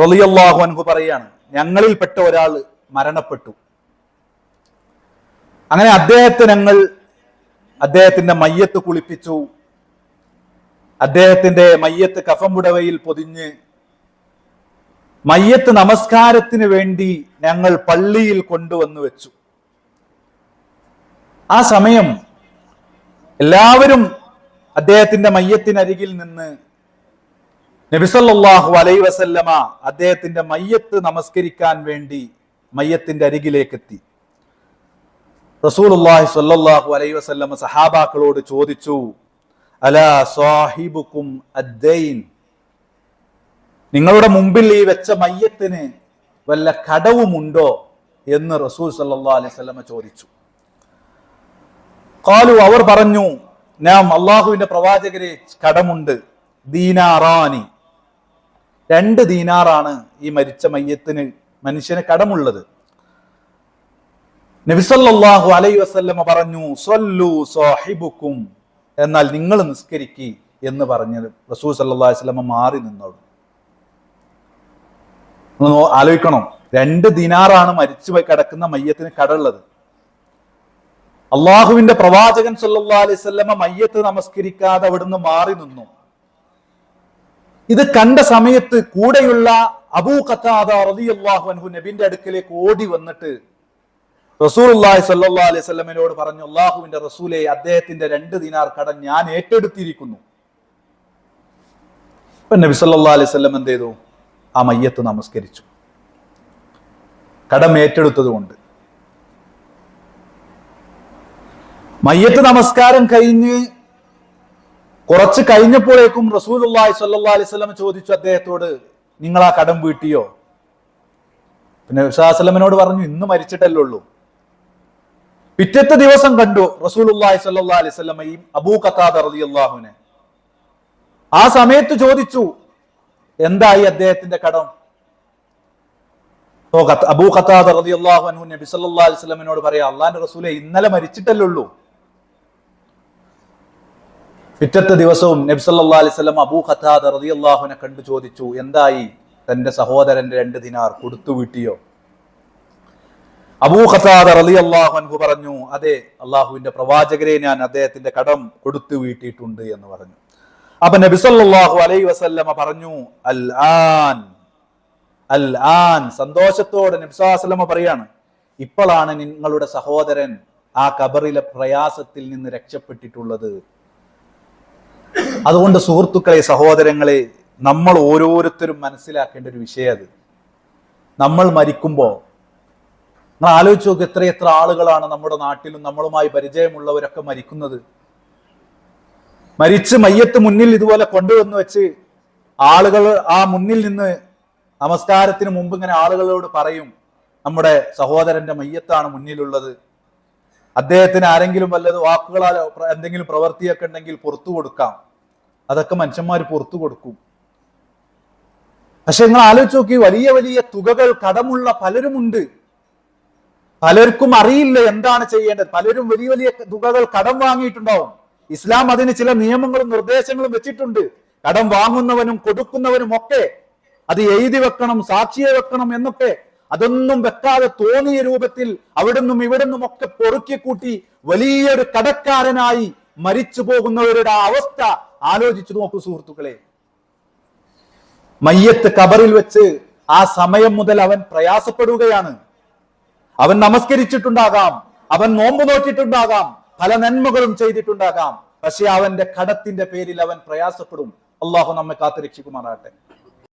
റളിയല്ലാഹു അൻഹു പറയാണ് ഞങ്ങളിൽപ്പെട്ട ഒരാൾ മരണപ്പെട്ടു. അങ്ങനെ അദ്ദേഹത്തെ ഞങ്ങൾ അദ്ദേഹത്തിന്റെ മയ്യത്ത് കുളിപ്പിച്ചു. അദ്ദേഹത്തിന്റെ മയ്യത്ത് കഫംപുടവയിൽ പൊതിഞ്ഞ് മയ്യത്ത് നമസ്കാരത്തിന് വേണ്ടി ഞങ്ങൾ പള്ളിയിൽ കൊണ്ടുവന്നു വെച്ചു. ആ സമയം എല്ലാവരും അദ്ദേഹത്തിന്റെ മയ്യത്തിനരികിൽ നിന്ന് നബിസല്ലാഹു അലൈ വസല്ലമ അദ്ദേഹത്തിന്റെ മയ്യത്ത് നമസ്കരിക്കാൻ വേണ്ടി മയ്യത്തിന്റെ അരികിലേക്ക് എത്തി റസൂലുള്ളാഹി സ്വല്ലല്ലാഹു അലൈ വസല്ലമ സഹാബാക്കളോട് ചോദിച്ചു അലാ സാഹിബുക്കും അദ്ദൈൻ? നിങ്ങളുടെ മുമ്പിൽ ഈ വെച്ച മയ്യത്തിന് വല്ല കടവുമുണ്ടോ? എന്ന് റസൂൽ സല്ലാ അലൈഹി സ്വലമ ചോദിച്ചു. കാലു അവർ പറഞ്ഞു നാം അള്ളാഹുവിന്റെ പ്രവാചകരെ കടമുണ്ട്. ദീനാറാനി. രണ്ട് ദീനാറാണ് ഈ മരിച്ച മയ്യത്തിന് മനുഷ്യന് കടമുള്ളത്. നബിസല്ലാഹു അലൈ വസല്ലമ പറഞ്ഞു സ്വല്ലു സാഹിബുക്കും. എന്നാൽ നിങ്ങൾ നിസ്കരിക്കി എന്ന് പറഞ്ഞത് റസൂൽ സല്ലാ അലൈഹി വസല്ലമ മാറി നിന്നോളൂ ആലോചിക്കണം. രണ്ട് ദിനാറാണ് മരിച്ചു കിടക്കുന്ന മയ്യത്തിന് കടമുള്ളത്. അള്ളാഹുവിന്റെ പ്രവാചകൻ സല്ലാ അലൈഹി വസല്ലമ മയ്യത്ത് നമസ്കരിക്കാതെ അവിടുന്ന് മാറി നിന്നു. ഇത് കണ്ട സമയത്ത് കൂടെയുള്ള അബൂ റളിയല്ലാഹു അൻഹു നബിന്റെ അടുക്കലേക്ക് ഓടി വന്നിട്ട് സ്വല്ലല്ലാഹു അലൈഹി വസല്ലമയോട് പറഞ്ഞു അള്ളാഹുവിന്റെ റസൂലെ അദ്ദേഹത്തിന്റെ രണ്ട് ദിനാർ കട ഞാൻ ഏറ്റെടുത്തിരിക്കുന്നു. നബി സല്ലാ അലൈഹി വസല്ലം എന്ത് ചെയ്തു? ആ മയ്യത്ത് നമസ്കരിച്ചു. കടം ഏറ്റെടുത്തത് കൊണ്ട്. മയ്യത്ത് നമസ്കാരം കഴിഞ്ഞ് കുറച്ച് കഴിഞ്ഞപ്പോഴേക്കും റസൂലുള്ളാഹി അള്ളാഹി അലൈഹി വസല്ലം ചോദിച്ചു അദ്ദേഹത്തോട് നിങ്ങൾ ആ കടം വീട്ടിയോ? പിന്നെ വിശ്വാസലമിനോട് പറഞ്ഞു ഇന്ന് മരിച്ചിട്ടല്ലേ ഉള്ളൂ. പിറ്റത്തെ ദിവസം കണ്ടു റസൂലുള്ളാഹി അള്ളാഹി അലൈഹി അലൈവല്ലമയും അബൂ കത്താദ് ഖത്താദ അള്ളാഹുവിനെ ആ സമയത്ത് ചോദിച്ചു എന്തായി അദ്ദേഹത്തിന്റെ കടം? അബൂ ഖത്താദ് റളിയല്ലാഹു അൻഹു നബി സല്ലല്ലാഹു അലൈഹി വസല്ലമിനോട് പറയാ അള്ളാന്റെ റസൂലെ ഇന്നലെ മരിച്ചിട്ടല്ലേ ഉള്ളൂ. പിറ്റത്തെ ദിവസവും നബി അബു അബൂ ഖത്താദ റളിയല്ലാഹുവിനെ കണ്ടു ചോദിച്ചു എന്തായി? തന്റെ സഹോദരന്റെ രണ്ട് ദിനാർ കൊടുത്തു വീട്ടിയോ? അബൂ ഖത്താദ് റളിയല്ലാഹു അൻഹു പറഞ്ഞു അതെ അള്ളാഹുവിന്റെ പ്രവാചകരെ ഞാൻ അദ്ദേഹത്തിന്റെ കടം കൊടുത്തു വീട്ടിയിട്ടുണ്ട് എന്ന് പറഞ്ഞു. അപ്പൊ നബി സല്ലല്ലാഹു അലൈഹി വസല്ലമ പറഞ്ഞു അൽ ആൻ അൽ ആൻ. സന്തോഷത്തോടെ നബി വസല്ലമ പറയാണ് ഇപ്പോഴാണ് നിങ്ങളുടെ സഹോദരൻ ആ കബറിലെ പ്രയാസത്തിൽ നിന്ന് രക്ഷപ്പെട്ടിട്ടുള്ളത്. അതുകൊണ്ട് സുഹൃത്തുക്കളെ സഹോദരങ്ങളെ നമ്മൾ ഓരോരുത്തരും മനസ്സിലാക്കേണ്ട ഒരു വിഷയം അത്. നമ്മൾ മരിക്കുമ്പോൾ നമ്മൾ ആലോചിച്ച് നോക്ക് എത്ര എത്ര ആളുകളാണ് നമ്മുടെ നാട്ടിലും നമ്മളുമായി പരിചയമുള്ളവരൊക്കെ മരിക്കുന്നത്. മരിച്ച് മയ്യത്ത് മുന്നിൽ ഇതുപോലെ കൊണ്ടുവന്ന് വെച്ച് ആളുകൾ ആ മുന്നിൽ നിന്ന് നമസ്കാരത്തിന് മുമ്പ് ഇങ്ങനെ ആളുകളോട് പറയും നമ്മുടെ സഹോദരന്റെ മയ്യത്താണ് മുന്നിലുള്ളത്. അദ്ദേഹത്തിന് ആരെങ്കിലും വല്ലത് വാക്കുകളാലോ എന്തെങ്കിലും പ്രവൃത്തിയൊക്കെ ഉണ്ടെങ്കിൽ പുറത്തു കൊടുക്കാം. അതൊക്കെ മനുഷ്യന്മാർ പുറത്തു കൊടുക്കും. പക്ഷെ നിങ്ങൾ ആലോചിച്ച് നോക്കി വലിയ വലിയ തുകകൾ കടമുള്ള പലരുമുണ്ട്. പലർക്കും അറിയില്ല എന്താണ് ചെയ്യേണ്ടത്. പലരും വലിയ വലിയ തുകകൾ കടം വാങ്ങിയിട്ടുണ്ടാവും. ഇസ്ലാം അതിന് ചില നിയമങ്ങളും നിർദ്ദേശങ്ങളും വെച്ചിട്ടുണ്ട്. കടം വാങ്ങുന്നവനും കൊടുക്കുന്നവനും ഒക്കെ അത് എഴുതി വെക്കണം സാക്ഷിയെ വെക്കണം എന്നൊക്കെ. അതൊന്നും വെക്കാതെ തോന്നിയ രൂപത്തിൽ അവിടുന്നും ഇവിടുന്നും ഒക്കെ പൊറുക്കി കൂട്ടി വലിയൊരു കടക്കാരനായി മരിച്ചു പോകുന്നവരുടെ അവസ്ഥ. ആലോചിച്ചു നോക്കൂ സുഹൃത്തുക്കളെ. മയ്യത്ത് കബറിൽ വെച്ച് ആ സമയം മുതൽ അവൻ പ്രയാസപ്പെടുകയാണ്. അവൻ നമസ്കരിച്ചിട്ടുണ്ടാകാം. അവൻ നോമ്പ് നോക്കിയിട്ടുണ്ടാകാം പല നന്മകളും ചെയ്തിട്ടുണ്ടാകാം. പക്ഷെ അവന്റെ കടത്തിന്റെ പേരിൽ അവൻ പ്രയാസപ്പെടും. അള്ളാഹു നമ്മെ കാത്തുരക്ഷിക്കുമാറാട്ടെ